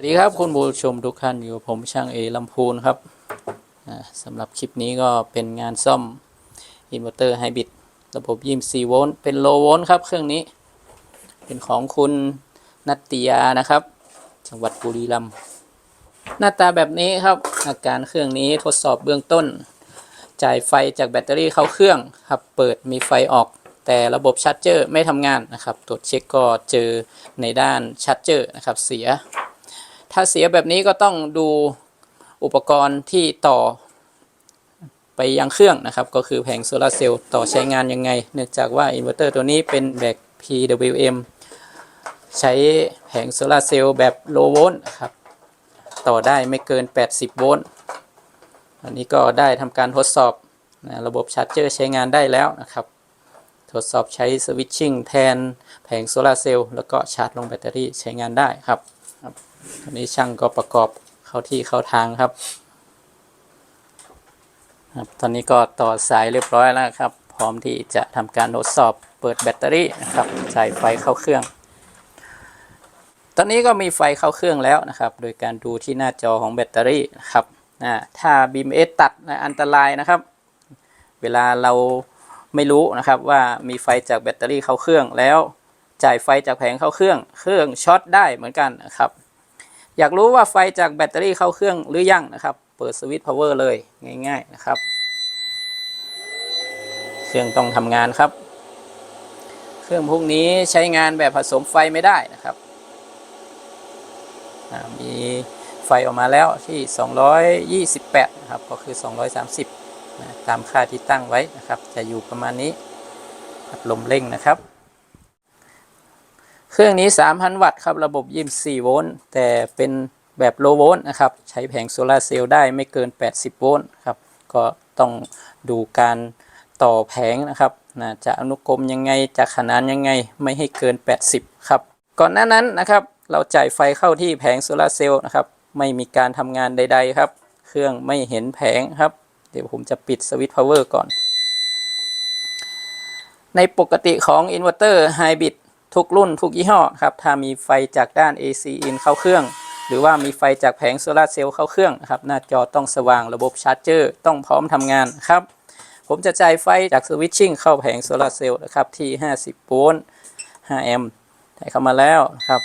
สวัสดีครับคุณผู้ชมทุกท่านอยู่ผมช่างเอลำพูนครับสำหรับคลิปนี้ก็เป็นงานซ่อมอินเวอร์เตอร์ไฮบริดระบบ24โวลต์เป็นโลโวลต์ครับเครื่องนี้ เป็นของคุณนัตติยานะครับ จังหวัดบุรีรัมย์หน้าตาแบบนี้ครับ อาการเครื่องนี้ทดสอบเบื้องต้น จ่ายไฟจากแบตเตอรี่เข้าเครื่องครับเปิดมีไฟออก แต่ระบบชาร์จเจอร์ไม่ทำงานนะครับ ตรวจเช็คก็เจอในด้านชาร์จเจอร์นะครับเสีย ถ้าเสียแบบนี้ก็ต้องดูอุปกรณ์ที่ต่อไปยังเครื่องนะครับ ก็คือแผงโซลาเซลล์ต่อใช้งานยังไง เนื่องจากว่าอินเวอร์เตอร์ตัวนี้เป็นแบบ PWM ใช้แผงโซลาเซลล์แบบโลโวลต์ครับ ต่อได้ไม่เกิน 80 โวลต์อันนี้ก็ได้ทำการทดสอบนะระบบชาร์จเจอร์ใช้งานได้แล้วนะครับ ทดสอบใช้สวิตชิ่งแทนแผงโซลาเซลล์แล้วก็ชาร์จลงแบตเตอรี่ใช้งานได้ครับ ครับตอนนี้ช่างก็ประกอบเข้าที่เข้าทางครับ ครับ ตอนนี้ก็ต่อสายเรียบร้อยแล้วครับ พร้อมที่จะทำการทดสอบเปิดแบตเตอรี่นะครับจ่ายไฟเข้าเครื่อง ตอนนี้ก็มีไฟเข้าเครื่องแล้วนะครับ โดยการดูที่หน้าจอของแบตเตอรี่นะครับอ่าถ้า BMS ตัดนะอันตรายนะครับ เวลาเราไม่รู้นะครับว่ามีไฟจากแบตเตอรี่เข้าเครื่องแล้ว จ่ายไฟจากแผงเข้าเครื่อง เครื่องช็อตได้เหมือนกันนะครับ อยากรู้ว่าไฟจากแบตเตอรี่เข้าเครื่องหรือยังนะครับ เปิดสวิตช์พาวเวอร์เลยง่าย ๆนะครับ เครื่องต้องทำงานครับ เครื่องพวกนี้ใช้งานแบบผสมไฟไม่ได้นะครับมีไฟออกมาแล้วที่ 228 นะครับ ก็คือ 230นะตามค่าที่ตั้งไว้นะครับ จะอยู่ประมาณนี้ลมเร่งนะครับ เครื่องนี้ 3,000 วัตต์ครับ ระบบ 24 โวลต์ แต่เป็นแบบโลโวลต์นะครับ ใช้แผงโซลาเซลล์ได้ไม่เกิน 80 โวลต์ครับ ก็ต้องดูการต่อแผงนะครับนะจะอนุกรมยังไง จะขนานยังไง ไม่ให้เกิน 80 ครับ ก่อนหน้านั้นนะครับ เราจ่ายไฟเข้าที่แผงโซลาเซลล์นะครับ ไม่มีการทำงานใด ๆ ครับ เครื่องไม่เห็นแผงครับ เดี๋ยวผมจะปิดสวิตช์พาวเวอร์ก่อน ในปกติของอินเวอร์เตอร์ไฮบริด ทุกรุ่นทุกยี่ห้อครับถ้ามีไฟจากด้าน AC in เข้าเครื่อง หรือว่ามีไฟจากแผงโซลาร์เซลล์เข้าเครื่องครับหน้าจอต้องสว่างระบบชาร์จเจอร์ต้องพร้อมทำงานครับผมจะจ่ายไฟจากสวิตชิ่งเข้าแผงโซลาร์เซลล์นะครับที่ 50 โวลต์ 5 แอมป์ได้เข้ามาแล้วครับ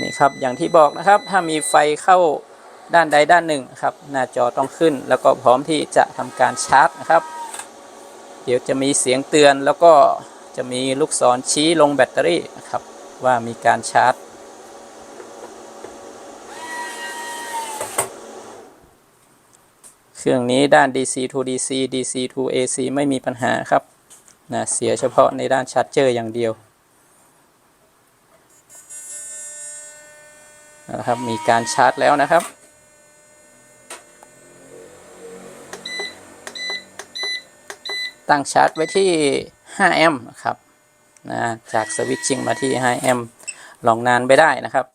นี่ครับอย่างที่บอกนะครับถ้ามีไฟเข้าด้านใดด้านหนึ่งครับหน้าจอต้องขึ้น แล้วก็พร้อมที่จะทำการชาร์จนะครับ เดี๋ยวจะมีเสียงเตือนแล้วก็ จะมีลูกศรชี้ลงแบตเตอรี่นะครับ ว่ามีการชาร์จ เครื่องนี้ด้าน DC to DC DC to AC ไม่มีปัญหาครับนะเสียเฉพาะในด้านชาร์จเจอร์อย่างเดียวนะครับมีการชาร์จแล้วนะครับ ตั้งชาร์จไว้ที่ 5 แอมป์นะครับนะจากสวิตชิ่งมาที่ 5 แอมป์ลองนานไปได้นะครับ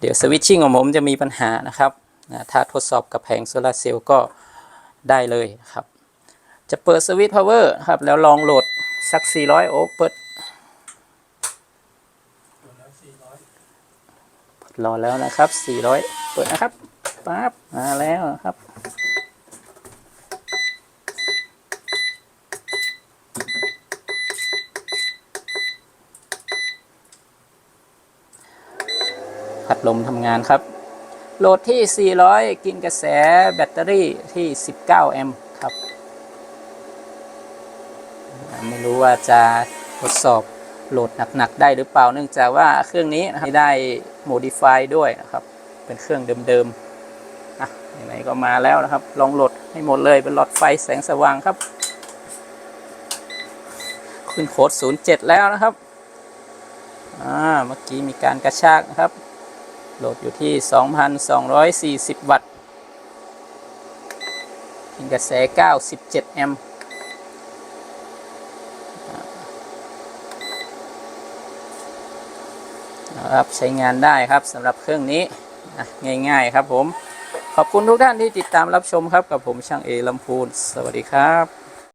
เดี๋ยวสวิตชิ่งของผมจะมีปัญหานะครับนะถ้าทดสอบกับแผงโซลาเซลล์ก็ได้เลยครับ จะเปิดสวิตช์พาวเวอร์ครับแล้วลองโหลดสัก 400 โอห์มเปิดรอแล้วนะครับ 400 เปิดนะครับปั๊บมาแล้วนะครับ พัดลมทำงานครับ โหลดที่ 400 กินกระแสแบตเตอรี่ที่ 19 แอมป์ครับ ไม่รู้ว่าจะทดสอบโหลดหนัก ๆ ได้หรือเปล่า เนื่องจากว่าเครื่องนี้นะครับได้ modify ด้วยนะครับ เป็นเครื่องเดิมๆอะไหนก็มาแล้วนะครับ ลองโหลดให้หมดเลยเป็นหลอดไฟแสงสว่างครับ ขึ้นโค้ด07 แล้วนะครับ อ่า เมื่อกี้มีการกระชากนะครับ โหลดอยู่ที่ 2,240 วัตต์กินกระแส 97 แอมป์ครับใช้งานได้ครับสำหรับเครื่องนี้ง่าย ๆ ครับผม ขอบคุณทุกท่านที่ติดตามรับชมครับ กับผมช่างเอลำพูน สวัสดีครับ